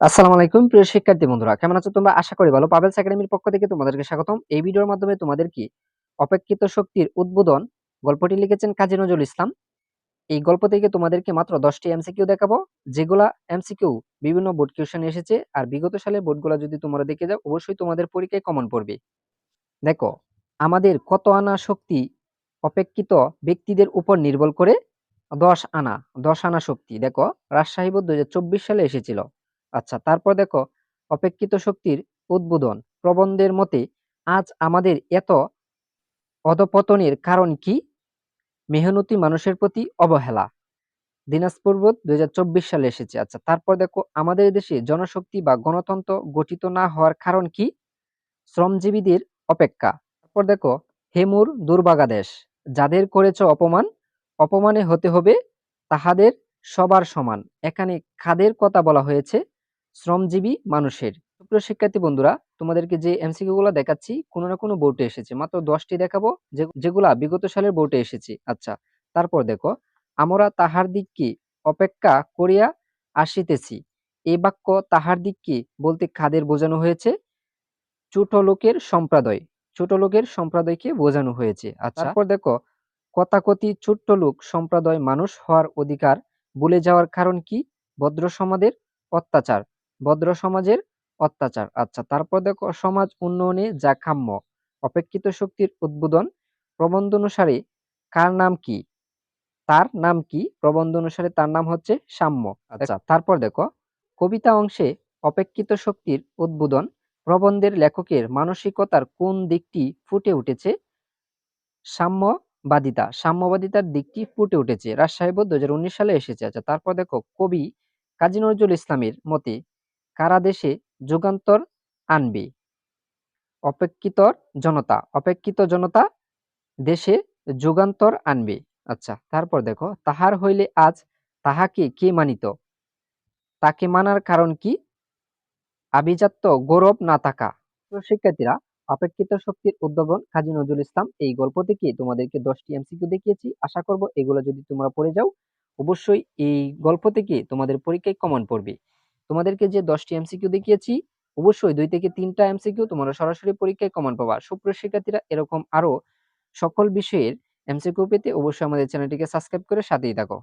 আসসালামু আলাইকুম, প্রিয় শিক্ষার্থী বন্ধুরা। কেমন আছো তোমরা? আশা করি ভালো। পাবেলস একাডেমির পক্ষ থেকে তোমাদেরকে স্বাগতম। এই ভিডিওর মাধ্যমে তোমাদের কি অপেক্ষিত শক্তির উদ্বোধন গল্পটি লিখেছেন কাজী নজরুল ইসলাম। এই গল্প থেকে তোমাদেরকে মাত্র দশটি এমসিকিউ দেখাবো, যেগুলা এমসিকিউ বিভিন্ন বোর্ড কিউশনে এসেছে আর বিগত সালের বোর্ডগুলো যদি তোমরা দেখে যাও, অবশ্যই তোমাদের পরীক্ষায় কমন পড়বে। দেখো, আমাদের কত আনা শক্তি অপেক্ষিত ব্যক্তিদের উপর নির্ভর করে? দশ আনা দশ আনা শক্তি। দেখো, রাজশাহী বোর্ড দুই হাজার চব্বিশ সালে এসেছিল। আচ্ছা তারপর দেখো, অপেক্ষিত শক্তির উদ্বোধন। প্রবন্ধের মতে, আজ আমাদের এত অধপতনের কারণ কি? মেহনতি মানুষের প্রতি অবহেলা। দিনাজপুর বোধ দুই সালে এসেছে। আচ্ছা তারপর দেখো, আমাদের দেশে জনশক্তি বা গণতন্ত্র গঠিত না হওয়ার কারণ কি? শ্রমজীবীদের অপেক্ষা। তারপর দেখো, হেমুর দুর্বাগা দেশ যাদের করেছ অপমান, অপমানে হতে হবে তাহাদের সবার সমান। এখানে খাদের কথা বলা হয়েছে শ্রমজীবী মানুষের। সুপ্রিয় শিক্ষার্থী বন্ধুরা তোমাদেরকে যে এমসিকিউ গুলো দেখাচ্ছি কোনো না কোনো বোর্ডে এসেছে। মাত্র দশটি দেখাবো যেগুলা বিগত সালের বোর্ডে এসেছে। আচ্ছা তারপর দেখো আমরা তাহার দিককে অপেক্ষা করিয়া আসিতেছি। এই বাক্য তাহার দিককে বলতে খাদের বোঝানো হয়েছে? ছোট লোকের সম্প্রদায়। ছোট লোকের সম্প্রদায়কে বোঝানো হয়েছে। আচ্ছা তারপর দেখো কথাকথি ছোট্ট লোক সম্প্রদায় মানুষ হওয়ার অধিকার ভুলে যাওয়ার কারণ কি? ভদ্র সমাজের অত্যাচার। ভদ্র সমাজের অত্যাচার। আচ্ছা তারপর দেখো সমাজ উন্নয়নে যা কাম্য অপেক্ষিত শক্তির উদ্বোধন প্রবন্ধ অনুসারে কার নাম কি? তার নাম কি? প্রবন্ধ অনুসারে তার নাম হচ্ছে সাম্য। আচ্ছা। তারপর দেখো কবিতা অংশে অপেক্ষিত শক্তির উদ্বোধন প্রবন্ধের লেখকের মানসিকতার কোন দিকটি ফুটে উঠেছে? সাম্যবাদিতা। সাম্যবাদিতার দিকটি ফুটে উঠেছে। রাজশাহী বোর্ড দুই সালে এসেছে। আচ্ছা তারপর দেখো কবি কাজী নজরুল ইসলামের মতে কারা দেশে যুগান্তর আনবে? অপেক্ষিতর জনতা, অপেক্ষিত জনতা দেশে যুগান্তর আনবে। আচ্ছা তারপর দেখো, তাহার হইলে আজ তাহাকে কে মানিত? তাকে মানার কারণ কি? আভিজাত্য গৌরব না থাকা। শিক্ষার্থীরা, অপেক্ষিত শক্তির উদ্ভাবন কাজী নজরুল ইসলাম এই গল্প থেকে তোমাদেরকে দশটি এমসিকিউ দেখিয়েছি। আশা করব এগুলো যদি তোমরা পড়ে যাও, অবশ্যই এই গল্প থেকে তোমাদের পরীক্ষায় কমন পড়বে। তোমাদেরকে যে দশটি এমসিকিউ দেখিয়েছি, অবশ্যই দুই থেকে তিনটা এমসিকিউ তোমরা সরাসরি পরীক্ষায় কমন পাবা। সুপ্রিয় শিক্ষার্থীরা, এরকম আরও সকল বিষয়ের এমসিকিউ পেতে অবশ্যই আমাদের চ্যানেলটিকে সাবস্ক্রাইব করে সাথেই থাকো।